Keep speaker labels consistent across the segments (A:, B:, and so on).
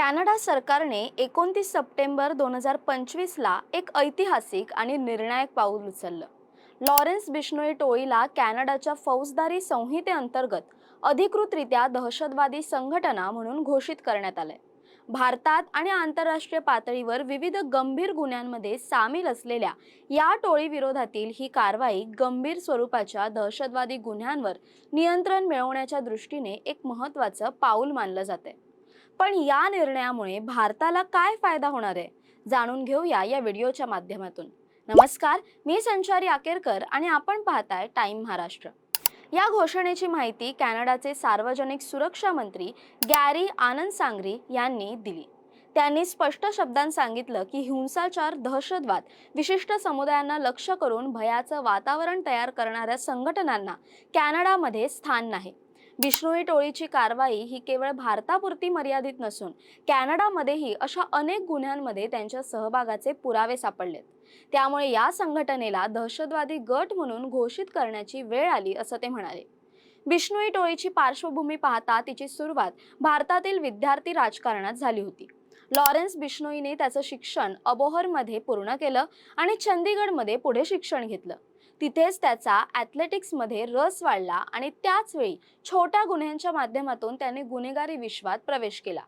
A: Canada सरकारने एकोणतीस September दोन हजार पंचवीसला एक ऐतिहासिक आणि निर्णायक पाऊल उचललं. लॉरेन्स बिश्नोई टोळीला कॅनडाच्या फौजदारी संहितेअंतर्गत अधिकृतरित्या दहशतवादी संघटना म्हणून घोषित करण्यात आलंय. भारतात आणि आंतरराष्ट्रीय पातळीवर विविध गंभीर गुन्ह्यांमध्ये सामील असलेल्या या टोळीविरोधातील ही कारवाई गंभीर स्वरूपाच्या दहशतवादी गुन्ह्यांवर नियंत्रण मिळवण्याच्या दृष्टीने एक महत्त्वाचं पाऊल मानलं जाते पण या निर्णयामुळे भारताला काय फायदा होणार आहे? जाणून घेऊया या व्हिडिओच्या माध्यमातून. नमस्कार मी संचारी आकेरकर आणि आपण पाहताय टाइम महाराष्ट्र. या घोषणेची माहिती कॅनडाचे सार्वजनिक सुरक्षा मंत्री गॅरी आनंद सांगरी यांनी दिली. त्यांनी स्पष्ट शब्दांत सांगितलं की हिंसाचार दहशतवाद विशिष्ट समुदायांना लक्ष्य करून भयाचं वातावरण तयार करणाऱ्या संघटनांना कॅनडामध्ये स्थान नाही. बिश्नोई टोळीची कारवाई ही केवळ भारतापुरती मर्यादित नसून कॅनडामध्येही अशा अनेक गुन्ह्यांमध्ये त्यांच्या सहभागाचे पुरावे सापडलेत. त्यामुळे या संघटनेला दहशतवादी गट म्हणून घोषित करण्याची वेळ आली असं ते म्हणाले. बिश्नोई टोळीची पार्श्वभूमी पाहता तिची सुरुवात भारतातील विद्यार्थी राजकारणात झाली होती. लॉरेन्स बिश्नोईने त्याचं शिक्षण अबोहरमध्ये पूर्ण केलं आणि चंदीगडमध्ये पुढे शिक्षण घेतलं. तिथेच त्याचा ॲथलेटिक्समध्ये रस वाढला आणि त्याचवेळी छोट्या गुन्ह्यांच्या माध्यमातून त्याने गुन्हेगारी विश्वात प्रवेश केला.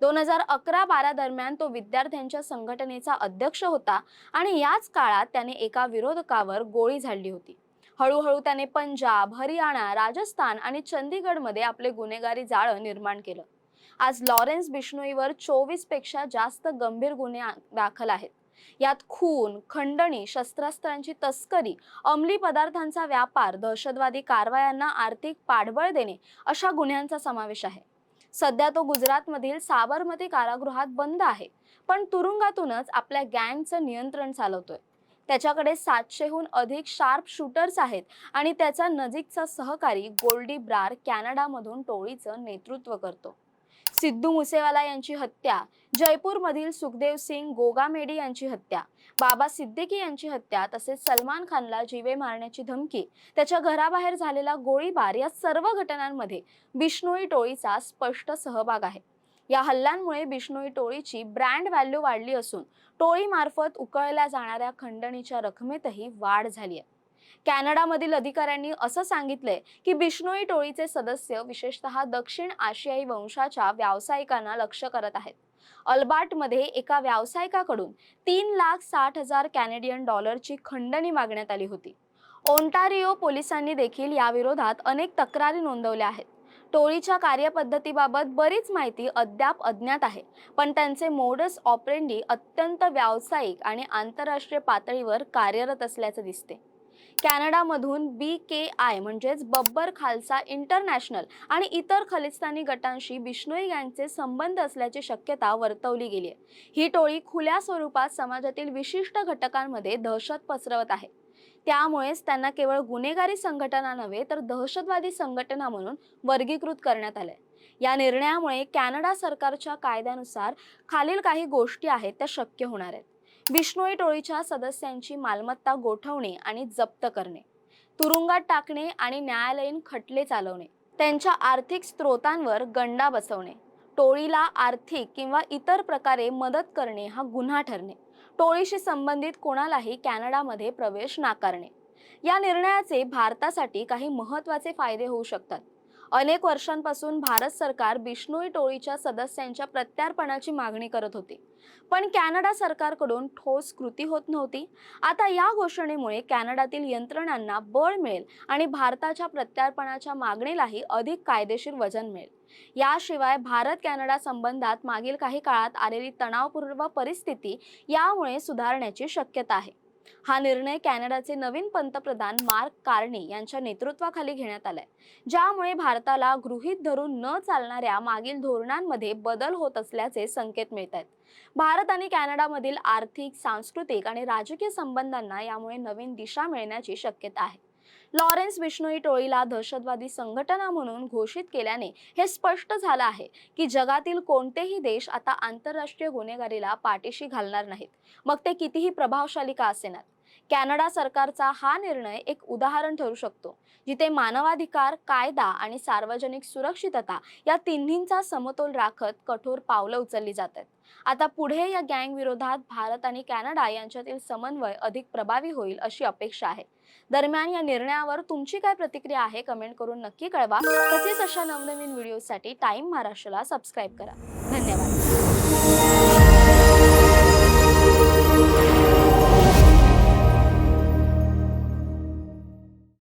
A: दोन हजार अकरा बारा दरम्यान तो विद्यार्थ्यांच्या संघटनेचा अध्यक्ष होता आणि याच काळात त्याने एका विरोधकावर गोळी झाडली होती. हळूहळू त्याने पंजाब हरियाणा राजस्थान आणि चंदीगडमध्ये आपले गुन्हेगारी जाळं निर्माण केलं. आज लॉरेन्स बिश्नोईवर चोवीसपेक्षा जास्त गंभीर गुन्हे दाखल आहेत. यात खून खंडणी शस्त्रास्त्रांची तस्करी अंमली पदार्थांचा व्यापार दहशतवादी कारवायांना आर्थिक पाठबळ देणे अशा गुन्ह्यांचा समावेश आहे. सध्या तो गुजरातमधील साबरमती कारागृहात बंद आहे पण तुरुंगातूनच आपल्या गँगचं नियंत्रण चालवतोय. त्याच्याकडे सातशेहून अधिक शार्प शूटर्स आहेत आणि त्याचा नजीकचा सहकारी गोल्डी ब्रार कॅनडामधून टोळीचं नेतृत्व करतो. सिद्धू मुसेवाला यांची हत्या जयपूरमधील सुखदेव सिंग गोगामेडी यांची हत्या बाबा सिद्दीकी यांची हत्या तसेच सलमान खानला जीवे मारण्याची धमकी त्याच्या घराबाहेर झालेला गोळीबार या सर्व घटनांमध्ये बिष्णोई टोळीचा स्पष्ट सहभाग आहे. या हल्ल्यांमुळे बिष्णोई टोळीची ब्रँड व्हॅल्यू वाढली असून टोळीमार्फत उकळल्या जाणाऱ्या खंडणीच्या रकमेतही वाढ झाली आहे. कॅनडामधील अधिकाऱ्यांनी असं सांगितलंय की बिष्णोई टोळीचे सदस्य विशेषतः दक्षिण आशियाई वंशाच्या व्यावसायिकांना लक्ष करत आहेत. अल्बार्टमध्ये एका व्यावसायिकाकडून तीन लाख साठ हजार कॅनेडियन डॉलरची खंडणी मागण्यात आली होती. ओंटारिओ पोलिसांनी देखील याविरोधात अनेक तक्रारी नोंदवल्या आहेत. टोळीच्या कार्यपद्धतीबाबत बरीच माहिती अद्याप अज्ञात आहे पण त्यांचे मोडस ऑपरेंडी अत्यंत व्यावसायिक आणि आंतरराष्ट्रीय पातळीवर कार्यरत असल्याचे दिसते कॅनडामधून बी के आय म्हणजेच बब्बर खालसा इंटरनॅशनल आणि इतर खलिस्तानी गटांशी बिश्नोई गँगचे संबंध असल्याची शक्यता वर्तवली गेली आहे ही टोळी खुल्या स्वरूपात समाजातील विशिष्ट घटकांमध्ये दहशत पसरवत आहे. त्यामुळेच त्यांना केवळ गुन्हेगारी संघटना नव्हे तर दहशतवादी संघटना म्हणून वर्गीकृत करण्यात आलंय. या निर्णयामुळे कॅनडा सरकारच्या कायद्यानुसार खालील काही गोष्टी आहेत त्या शक्य होणार आहेत. विष्णोई टोळीच्या सदस्यांची मालमत्ता गोठवणे आणि जप्त करणे तुरुंगात टाकणे आणि न्यायालयीन खटले चालवणे त्यांच्या आर्थिक स्त्रोतांवर गंडा बसवणे टोळीला आर्थिक किंवा इतर प्रकारे मदत करणे हा गुन्हा ठरणे टोळीशी संबंधित कोणालाही कॅनडामध्ये प्रवेश नाकारणे. या निर्णयाचे भारतासाठी काही महत्त्वाचे फायदे होऊ शकतात. अनेक वर्षांपासून भारत सरकार बिष्णोई टोळीच्या सदस्यांच्या प्रत्यार्पणाची मागणी करत होती. पण कॅनडा सरकारकडून ठोस कृती होत नव्हती. आता या घोषणेमुळे कॅनडातील यंत्रणांना बळ मिळेल आणि भारताच्या प्रत्यार्पणाच्या मागणीलाही अधिक कायदेशीर वजन मिळेल. याशिवाय भारत कॅनडा संबंधात मागील काही काळात आलेली तणावपूर्व परिस्थिती यामुळे सुधारण्याची शक्यता आहे. हा निर्णय कॅनडाचे नवीन पंतप्रधान मार्क कार्नी यांच्या नेतृत्वाखाली घेण्यात आलाय ज्यामुळे भारताला गृहीत धरून न चालणाऱ्या मागील धोरणांमध्ये बदल होत असल्याचे संकेत मिळत आहेत भारत आणि कॅनडामधील आर्थिक सांस्कृतिक आणि राजकीय संबंधांना यामुळे नवीन दिशा मिळण्याची शक्यता आहे. लॉरेन्स बिश्नोई टोळीला दहशतवादी संघटना म्हणून घोषित केल्याने हे स्पष्ट झालं आहे की जगातील कोणतेही देश आता आंतरराष्ट्रीय गुन्हेगारीला पाठीशी घालणार नाहीत. मग ते कितीही प्रभावशाली का असेनात? कॅनडा सरकारचा हा निर्णय एक उदाहरण ठरू शकतो जिथे मानवाधिकार कायदा आणि सार्वजनिक सुरक्षितता या तिन्हींचा समतोल राखत कठोर पावलं उचलली जात आहेत आता पुढे या गँग विरोधात भारत आणि कॅनडा यांच्यातील समन्वय अधिक प्रभावी होईल अशी अपेक्षा आहे. दरम्यान या निर्णयावर तुमची काय प्रतिक्रिया आहे कमेंट करून नक्की कळवा. तसेच अशा नवनवीन व्हिडिओसाठी टाइम महाराष्ट्राला सबस्क्राईब करा. धन्यवाद.